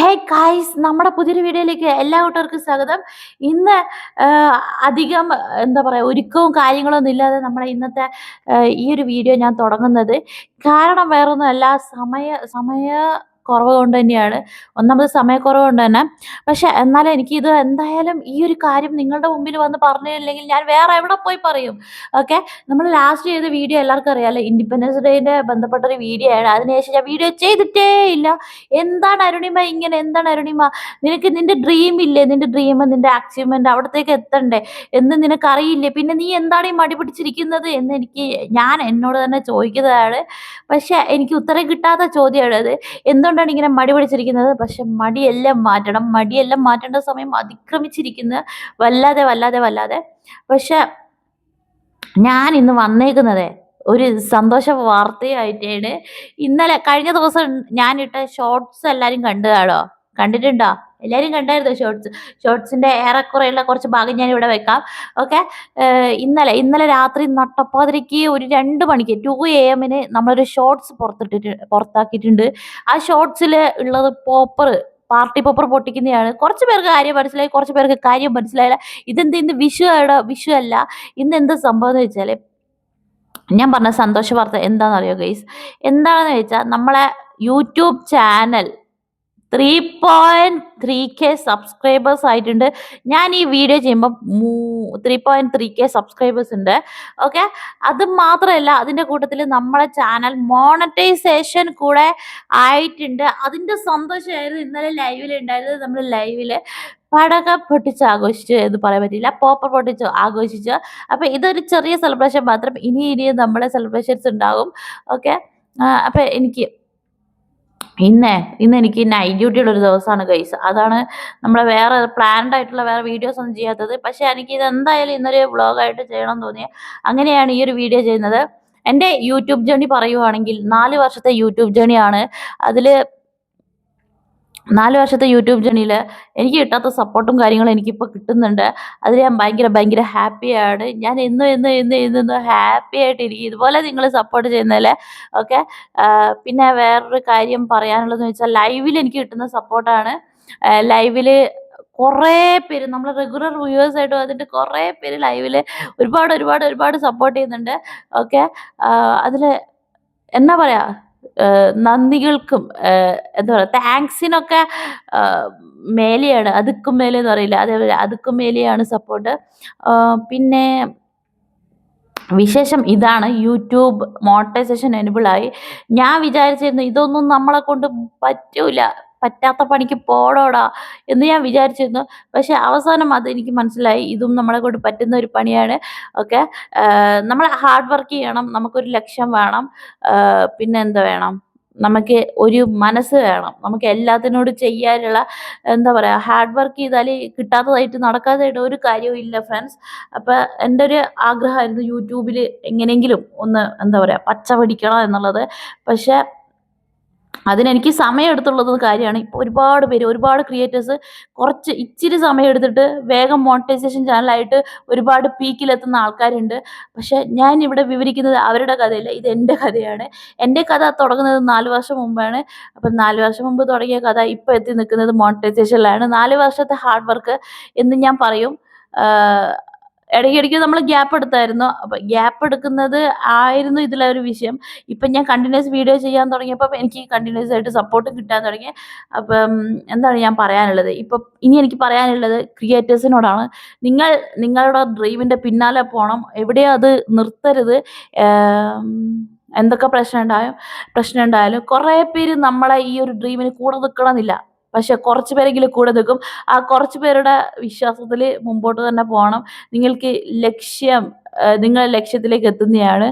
Hey guys നമ്മുടെ പുതിയൊരു വീഡിയോയിലേക്ക് എല്ലാ കൂട്ടർക്കും സ്വാഗതം. ഇന്ന് അധികം എന്താ പറയുക ഒരുക്കവും കാര്യങ്ങളൊന്നും ഇല്ലാതെ നമ്മുടെ ഇന്നത്തെ ഈ ഒരു വീഡിയോ ഞാൻ തുടങ്ങുന്നത്. കാരണം വേറൊന്നുമല്ല സമയ സമയ കുറവ് കൊണ്ട് തന്നെയാണ്. ഒന്നാമത് സമയക്കുറവ് കൊണ്ട് തന്നെ. പക്ഷെ എന്നാലും എനിക്ക് ഇത് എന്തായാലും ഈ ഒരു കാര്യം നിങ്ങളുടെ മുമ്പിൽ വന്ന് പറഞ്ഞില്ലെങ്കിൽ ഞാൻ വേറെ എവിടെ പോയി പറയും? ഓക്കെ? നമ്മൾ ലാസ്റ്റ് ചെയ്ത വീഡിയോ എല്ലാവർക്കും അറിയാമല്ലോ ഇൻഡിപെൻഡൻസ് ഡേന്റെ ബന്ധപ്പെട്ട ഒരു വീഡിയോ ആണ്. അതിനുശേഷം ഞാൻ വീഡിയോ ചെയ്തിട്ടേ ഇല്ല. എന്താണ് അരുണിമ ഇങ്ങനെ? എന്താണ് അരുണിമ? നിനക്ക് നിന്റെ ഡ്രീം ഇല്ലേ? നിന്റെ ഡ്രീം നിന്റെ അച്ചീവ്മെന്റ് അവിടത്തേക്ക് എത്തണ്ടേ? എന്ന് നിനക്കറിയില്ലേ? പിന്നെ നീ എന്താണ് ഈ മടി പിടിച്ചിരിക്കുന്നത്? എന്ന് എനിക്ക് ഞാൻ എന്നോട് തന്നെ ചോദിക്കുന്നതാണ്. പക്ഷെ എനിക്ക് ഉത്തരം കിട്ടാത്ത ചോദ്യമാണ് അത് എന്തുകൊണ്ടാണ് ഇങ്ങനെ മടി പിടിച്ചിരിക്കുന്നത്. പക്ഷെ മടിയെല്ലാം മാറ്റണം. മടിയെല്ലാം മാറ്റേണ്ട സമയം അതിക്രമിച്ചിരിക്കുന്നത് വല്ലാതെ വല്ലാതെ വല്ലാതെ. പക്ഷെ ഞാൻ ഇന്ന് വന്നേക്കുന്നത് ഒരു സന്തോഷ വാർത്തയായിട്ടാണ്. ഇന്നലെ കഴിഞ്ഞ ദിവസം ഞാനിട്ട ഷോർട്സ് എല്ലാവരും കണ്ടതാണോ? കണ്ടിട്ടുണ്ടോ? എല്ലാവരും കണ്ടായിരുന്നു ഷോർട്സ് ഷോർട്സിന്റെ ഏറെക്കുറെയുള്ള കുറച്ച് ഭാഗം ഞാൻ ഇവിടെ വെക്കാം ഓക്കെ ഇന്നലെ ഇന്നലെ രാത്രി നട്ടപ്പാതിരയ്ക്ക് ഒരു രണ്ട് മണിക്ക് ടു എ എമ്മിന് നമ്മളൊരു ഷോർട്സ് പുറത്തിട്ടിട്ട് പുറത്താക്കിയിട്ടുണ്ട്. ആ ഷോർട്സിൽ ഉള്ളത് പോപ്പർ പാർട്ടി പോപ്പർ പൊട്ടിക്കുന്നതാണ്. കുറച്ച് പേർക്ക് കാര്യം മനസ്സിലായി കുറച്ച് പേർക്ക് കാര്യം മനസ്സിലായില്ല. ഇതെന്ത് ഇന്ന് വിഷു ആണ് വിഷു അല്ല. ഇന്ന് എന്ത് സംഭവം എന്ന് വെച്ചാൽ ഞാൻ പറഞ്ഞ സന്തോഷ വാർത്ത എന്താണെന്നറിയോ ഗൈസ് എന്താണെന്ന് വെച്ചാൽ നമ്മളെ YouTube channel three point three K subscribers ആയിട്ടുണ്ട്. ഞാൻ ഈ വീഡിയോ ചെയ്യുമ്പോൾ three point three K subscribers ഉണ്ട്. ഓക്കെ അത് മാത്രമല്ല അതിന്റെ കൂട്ടത്തിൽ നമ്മളെ ചാനൽ മോണറ്റൈസേഷൻ കൂടെ ആയിട്ടുണ്ട്. അതിന്റെ സന്തോഷമായിരുന്നു ഇന്നലെ ലൈവിൽ ഉണ്ടായിരുന്നത്. നമ്മൾ ലൈവിൽ പടക പൊട്ടിച്ച് ആഘോഷിച്ചു എന്ന് പറയാൻ പറ്റില്ല. പോപ്പർ പൊട്ടിച്ച് ആഘോഷിച്ചു. അപ്പം ഇതൊരു ചെറിയ സെലിബ്രേഷൻ മാത്രം. ഇനി ഇനിയും നമ്മളെ സെലിബ്രേഷൻസ് ഉണ്ടാകും. ഓക്കെ അപ്പം എനിക്ക് ഇന്ന് ഇന്ന് എനിക്ക് നൈറ്റ് ഡ്യൂട്ടിയുള്ള ഒരു ദിവസമാണ് കൈസ് അതാണ് നമ്മളെ വേറെ പ്ലാൻഡ് ആയിട്ടുള്ള വേറെ വീഡിയോസ് ഒന്നും ചെയ്യാത്തത്. പക്ഷേ എനിക്ക് ഇത് എന്തായാലും ഇന്നൊരു വ്ളോഗായിട്ട് ചെയ്യണം എന്ന് തോന്നി അങ്ങനെയാണ് ഈ ഒരു വീഡിയോ ചെയ്യുന്നത്. എന്റെ യൂട്യൂബ് ജേണി പറയുവാണെങ്കിൽ നാല് വർഷത്തെ യൂട്യൂബ് ജേണിയാണ് അതിൽ നാല് വർഷത്തെ യൂട്യൂബ് ജേണിയിൽ എനിക്ക് കിട്ടാത്ത സപ്പോർട്ടും കാര്യങ്ങളും എനിക്കിപ്പോൾ കിട്ടുന്നുണ്ട്. അതിൽ ഞാൻ ഭയങ്കര ഭയങ്കര ഹാപ്പിയാണ് ഞാൻ എന്നും എന്നും എന്നും എന്നും ഹാപ്പി ആയിട്ടിരിക്കും. ഇതുപോലെ നിങ്ങൾ സപ്പോർട്ട് ചെയ്യുന്നതിൽ ഓക്കെ പിന്നെ വേറൊരു കാര്യം പറയാനുള്ളതെന്ന് വെച്ചാൽ ലൈവിൽ എനിക്ക് കിട്ടുന്ന സപ്പോർട്ടാണ് ലൈവിൽ കുറേ പേര് നമ്മൾ റെഗുലർ വ്യൂവേഴ്സ് ആയിട്ട് വന്നിട്ട് കുറേ പേര് ലൈവിൽ ഒരുപാട് ഒരുപാട് ഒരുപാട് സപ്പോർട്ട് ചെയ്യുന്നുണ്ട്. ഓക്കെ അതിൽ എന്നാ പറയാ? ഏഹ് നന്ദികൾക്കും എന്താ പറയുക താങ്ക്സിനൊക്കെ മേലെയാണ് അതുക്കും മേലെ എന്ന് പറയില്ല അതേപോലെ അതുക്കും മേലെയാണ് സപ്പോർട്ട് പിന്നെ വിശേഷം ഇതാണ്. യൂട്യൂബ് മോണിറ്റൈസേഷൻ എനബിളായി ഞാൻ വിചാരിച്ചിരുന്നു ഇതൊന്നും നമ്മളെ കൊണ്ട് പറ്റൂല. പറ്റാത്ത പണിക്ക് പോടോടാ എന്ന് ഞാൻ വിചാരിച്ചിരുന്നു. പക്ഷെ അവസാനം അത് എനിക്ക് മനസ്സിലായി. ഇതും നമ്മളെ കൊണ്ട് പറ്റുന്ന ഒരു പണിയാണ്. ഓക്കെ? നമ്മൾ ഹാർഡ് വർക്ക് ചെയ്യണം. നമുക്കൊരു ലക്ഷ്യം വേണം. പിന്നെ എന്താ വേണം? നമുക്ക് ഒരു മനസ്സ് വേണം. നമുക്ക് എല്ലാത്തിനോട് ചെയ്യാനുള്ള എന്താ പറയുക ഹാർഡ് വർക്ക് ചെയ്താൽ കിട്ടാത്തതായിട്ട് നടക്കാത്തതായിട്ട് ഒരു കാര്യവും ഇല്ല ഫ്രണ്ട്സ്. അപ്പോൾ എന്റെ ഒരു ആഗ്രഹമായിരുന്നു യൂട്യൂബിൽ എങ്ങനെയെങ്കിലും ഒന്ന് എന്താ പറയുക പച്ച പിടിക്കണം എന്നുള്ളത്. പക്ഷേ അതിനെനിക്ക് സമയം എടുത്തുള്ളത് കാര്യമാണ്. ഇപ്പോൾ ഒരുപാട് പേര് ഒരുപാട് ക്രിയേറ്റേഴ്സ് കുറച്ച് ഇച്ചിരി സമയം എടുത്തിട്ട് വേഗം മോണിറ്റൈസേഷൻ ചാനലായിട്ട് ഒരുപാട് പീക്കിലെത്തുന്ന ആൾക്കാരുണ്ട്. പക്ഷെ ഞാൻ ഇവിടെ വിവരിക്കുന്നത് അവരുടെ കഥയല്ല ഇത് എന്റെ കഥയാണ്. എന്റെ കഥ തുടങ്ങുന്നത് നാല് വർഷം മുമ്പാണ്. അപ്പം നാല് വർഷം മുമ്പ് തുടങ്ങിയ കഥ ഇപ്പോൾ എത്തി നിൽക്കുന്നത് മോണിറ്റൈസേഷനിലാണ് നാല് വർഷത്തെ ഹാർഡ് വർക്ക് എന്ന് ഞാൻ പറയും. ഇടയ്ക്കിടയ്ക്ക് നമ്മൾ ഗ്യാപ്പ് എടുത്തായിരുന്നു. അപ്പം ഗ്യാപ്പ് എടുക്കുന്നത് ആയിരുന്നു ഇതിലെ ഒരു വിഷയം. ഇപ്പം ഞാൻ കണ്ടിന്യൂസ് വീഡിയോ ചെയ്യാൻ തുടങ്ങിയപ്പോൾ എനിക്ക് കണ്ടിന്യൂസ് ആയിട്ട് സപ്പോർട്ട് കിട്ടാൻ തുടങ്ങി. അപ്പം എന്താണ് ഞാൻ പറയാനുള്ളത്? ഇപ്പം ഇനി എനിക്ക് പറയാനുള്ളത് ക്രിയേറ്റേഴ്സിനോടാണ് നിങ്ങൾ നിങ്ങളുടെ ഡ്രീമിന്റെ പിന്നാലെ പോകണം എവിടെയും അത് നിർത്തരുത്. എന്തൊക്കെ പ്രശ്നം ഉണ്ടായും പ്രശ്നം ഉണ്ടായാലും കുറേ പേര് നമ്മളെ ഈ ഒരു ഡ്രീമിന് കൂടെ നിൽക്കണമെന്നില്ല പക്ഷെ കുറച്ച് പേരെങ്കിലും കൂടെ നിൽക്കും. ആ കുറച്ച് പേരുടെ വിശ്വാസത്തിൽ മുമ്പോട്ട് തന്നെ പോകണം. നിങ്ങൾക്ക് ലക്ഷ്യം നിങ്ങളെ നിങ്ങളുടെ ലക്ഷ്യത്തിലേക്ക് എത്തുന്നതാണ്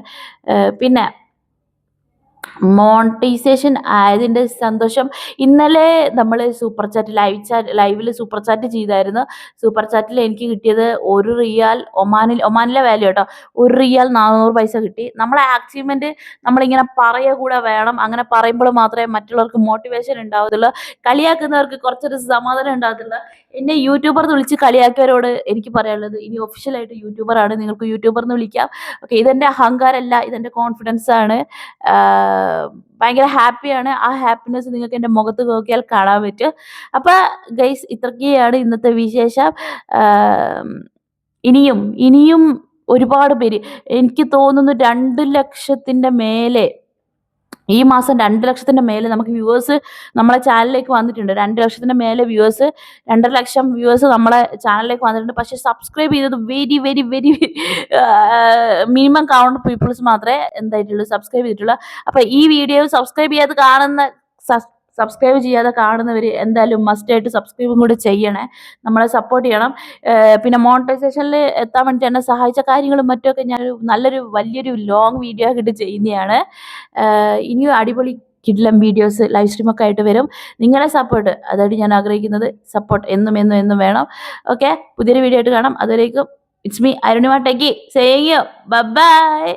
പിന്നെ മോണിറ്റൈസേഷൻ ആയതിന്റെ സന്തോഷം. ഇന്നലെ നമ്മൾ സൂപ്പർ ചാറ്റ് ലൈവ് ചാറ്റ് ലൈവിൽ സൂപ്പർ ചാറ്റ് ചെയ്തായിരുന്നു. സൂപ്പർ ചാറ്റിൽ എനിക്ക് കിട്ടിയത് ഒരു റിയാൽ ഒമാനിൽ ഒമാനിലെ വാല്യൂ കേട്ടോ ഒരു റിയാൽ നാനൂറ് പൈസ കിട്ടി. നമ്മളെ അച്ചീവ്മെന്റ് നമ്മളിങ്ങനെ പറയുക കൂടെ വേണം. അങ്ങനെ പറയുമ്പോൾ മാത്രമേ മറ്റുള്ളവർക്ക് മോട്ടിവേഷൻ ഉണ്ടാവത്തുള്ളൂ. കളിയാക്കുന്നവർക്ക് കുറച്ചൊരു സമാധാനം ഉണ്ടാകത്തുള്ളൂ എന്നെ യൂട്യൂബർ എന്ന് വിളിച്ച് കളിയാക്കിയവരോട് എനിക്ക് പറയാനുള്ളത് ഇനി ഒഫീഷ്യലായിട്ട് യൂട്യൂബറാണ് നിങ്ങൾക്ക് യൂട്യൂബർ എന്ന് വിളിക്കാം. ഓക്കെ ഇതെന്റെ അഹങ്കാരമല്ല ഇതെന്റെ കോൺഫിഡൻസ് ആണ്. ഭയങ്കര ഹാപ്പിയാണ്. ആ ഹാപ്പിനെസ് നിങ്ങൾക്ക് എന്റെ മുഖത്ത് നോക്കിയാൽ കാണാൻ പറ്റും. അപ്പോൾ ഗൈസ് ഇത്രയ്ക്കാണ് ഇന്നത്തെ വിശേഷം. ഇനിയും ഇനിയും ഒരുപാട് പേര്. എനിക്ക് തോന്നുന്നു രണ്ട് ലക്ഷത്തിന്റെ മേലെ ഈ മാസം രണ്ട് ലക്ഷത്തിന്റെ മേലെ നമുക്ക് വ്യൂവേഴ്സ് നമ്മളെ ചാനലിലേക്ക് വന്നിട്ടുണ്ട്. രണ്ട് ലക്ഷത്തിന്റെ മേലെ വ്യൂവേഴ്സ് രണ്ടര ലക്ഷം വ്യൂവേഴ്സ് നമ്മളെ ചാനലിലേക്ക് വന്നിട്ടുണ്ട്. പക്ഷെ സബ്സ്ക്രൈബ് ചെയ്തത് very very very minimum count peoples മാത്രമേ എന്തായിട്ടുള്ളൂ സബ്സ്ക്രൈബ് ചെയ്തിട്ടുള്ളൂ. അപ്പൊ ഈ വീഡിയോ സബ്സ്ക്രൈബ് ചെയ്യാതെ കാണുന്ന സബ്സ്ക്രൈബ് ചെയ്യാതെ കാണുന്നവർ എന്തായാലും മസ്റ്റായിട്ട് സബ്സ്ക്രൈബും കൂടി ചെയ്യണേ. നമ്മളെ സപ്പോർട്ട് ചെയ്യണം. പിന്നെ മോണിറ്റൈസേഷനിൽ എത്താൻ വേണ്ടി എന്നെ സഹായിച്ച കാര്യങ്ങളും മറ്റുമൊക്കെ ഞാനൊരു നല്ലൊരു വലിയൊരു ലോങ് വീഡിയോ ആയിട്ട് ചെയ്യുന്നതാണ്. ഇനിയും അടിപൊളി കിഡ്ലം വീഡിയോസ് ലൈവ് സ്ട്രീമൊക്കെ ആയിട്ട് വരും. നിങ്ങളെ സപ്പോർട്ട് അതായത് ഞാൻ ആഗ്രഹിക്കുന്നത് സപ്പോർട്ട് എന്നും എന്നും എന്നും വേണം. ഓക്കെ പുതിയൊരു വീഡിയോ ആയിട്ട് കാണാം. അതുവരേക്കും it's me Arunima techie. Saying bye